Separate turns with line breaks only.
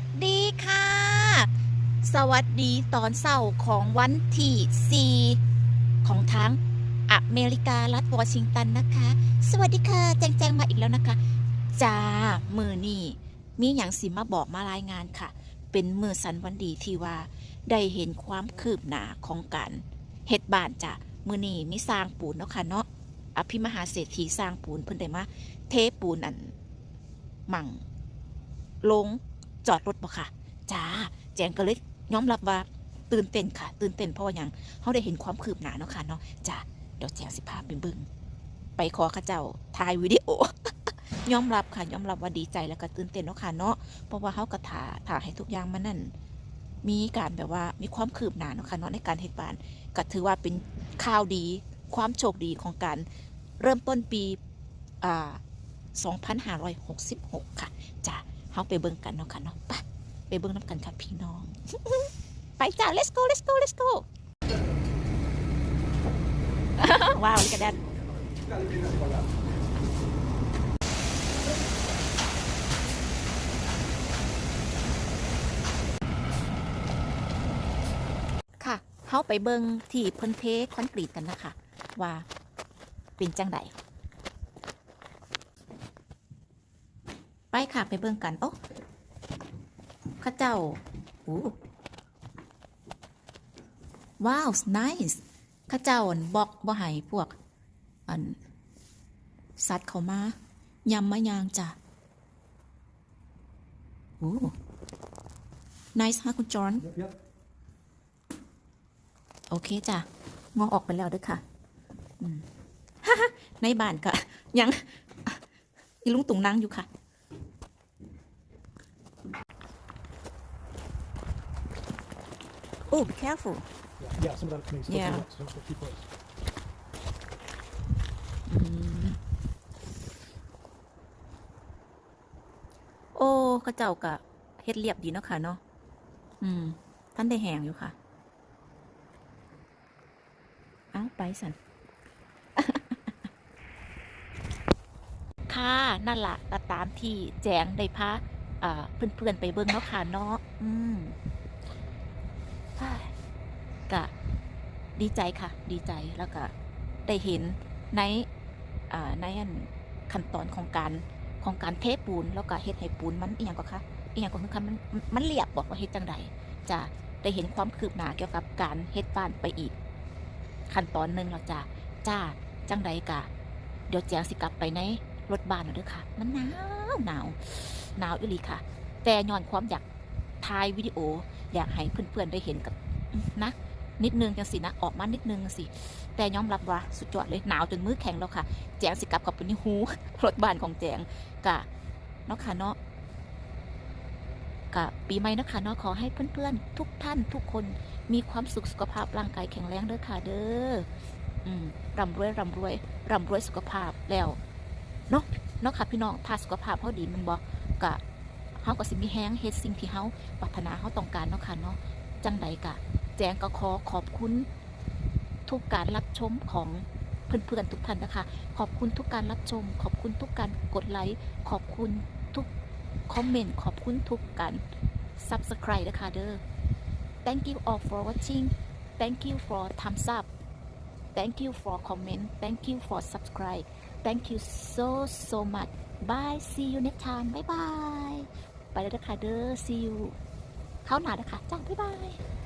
วัสดีค่ะ สวัสดีตอนเศร้าของวันที่4ของทางอเมริการัฐวอชิงตันนะคะ สวัสดีค่ะแจงแจงมาอีกแล้วนะคะจ้ามือนี่มีอย่างสิมาบอกมารายงานค่ะ เป็นมือสันวันดีที่ว่า ได้เห็นความคืบหน้าของการเฮ็ดบานจ้ะมือนี่มีสร้างปูนเนาะค่ะเนาะอภิมหาเศรษฐีสร้างปูนเพิ่นได้มาเทปูนอัน มั่งลง จอดรถบ่ค่ะจ้าแจงก็เลยยอมรับว่าตื่นเต้นค่ะ ตื่นเต้นเพราะว่าหยังเขาได้เห็นความคืบหน้าเนาะค่ะเนาะจ้าเดี๋ยวแจงสิพาไปบึงไปขอข้าเจ้าถ่ายวิดีโอยอมรับค่ะยอมรับว่าดีใจแล้วก็ตื่นเต้นเนาะค่ะเนาะเพราะว่าเขาก็ถ่าถ่าให้ทุกอย่างมันนั่นมีการแบบว่ามีความคืบหน้าเนาะค่ะเนาะในการเฮ็ดบ้านก็ถือว่าเป็นข่าวดี ความโชคดีของการเริ่มต้นปีอ่า2566 ค่ะจ้า เฮาไปเบิ่งกันเนาะค่ะเนาะไปไปเบิ่งน้ำกันค่ะพี่น้อง ไปจ้า let's go let's go let's go ว้าวกระแดนค่ะเฮาไปเบิ่งที่เพิ่นเทคอนกรีตกันนะคะว่าเป็นจังได ไปค่ะไปเบิ่งกันโอ้เข้าเจ้าโอ้ว้าว nice เข้าเจ้าอั่นบอกบ่ให้พวกอันสัตว์เขามายำมายางจ้ะโอ้ nice ฮะคุณจอห์น
Yep, yep.
โอเคจ้ะงอออกไปแล้วเด้วยค่ะอืมในบ้านก็ยังอีลุงตุงนั่งอยู่ค่ะ โอ้ be careful
Yeah, yeah, some of that may still
Yeah.
be wet, so don't go too close.
อืมโอ้เข้าเจ้ากะเฮ็ดเรียบดีเนาะค่ะเนาะ อืม ท่านได้แหงอยู่ค่ะ เอ้าไปสัน ค่ะ นั่นละก็ตามที่แจงได้พาอ่าเพื่อนๆไปเบิ่งเนาะค่ะเนาะ อืมเฮ้ย ก็ดีใจค่ะ ดีใจแล้วก็ได้เห็นในในขั้นตอนของการของการเทปูนแล้วก็เฮ็ดให้ปูนมันอีหยังก็คะอีหยังก็คือคันมันมันเรียบบอกว่าเฮ็ดจังใดจะได้เห็นความคืบหน้าเกี่ยวกับการเฮ็ดบ้านไปอีก ขั้นตอนหนึ่งแล้วจ้าจ้าจังใดกะ เดี๋ยวแจงสิกลับไปในรถบ้านแล้วเด้อค่ะ มันหนาวหนาวหนาวอีหลีค่ะ แต่ย้อนความอยากถ่ายวิดีโออยากให้เพื่อนๆได้เห็นกับนะ นิดนึงจังสินะออกมานิดนึงสิแต่ยอมรับว่าสุดยอดเลยหนาวจนมือแข็งแล้วค่ะ แจงสิกลับกับเป็นหูรถบ้านของแจงกะเนาะค่ะเนาะกะปีใหม่นะค่ะเนาะขอให้เพื่อนๆ ทุกท่านทุกคนมีความสุขสุขภาพร่างกายแข็งแรงเด้อค่ะเด้ออืมร่ำรวยร่ำรวยร่ำรวยสุขภาพแล้วเนาะเนาะค่ะพี่น้องถ้าสุขภาพเขาดีมันบอกกะเฮาก็สิมีแฮงเฮ็ดสิ่งที่เฮาปรารถนาเฮาต้องการเนาะค่ะเนาะจังใดกะ จงก็ขอขอบคุณทุกการรับชมของเพื่อนๆทุกท่านนะคะ ขอบคุณทุกการรับชม ขอบคุณทุกการกดไลค์ ขอบคุณทุกคอมเมนต์ ขอบคุณทุกการ subscribe นะคะเด้อ thank you all for watching thank you for thumbs up thank you for comment thank you for subscribe thank you so so much bye see you next time bye bye ไปแล้วนะคะเด้อ see you เข้าหนานะคะจ้าบ๊ายบาย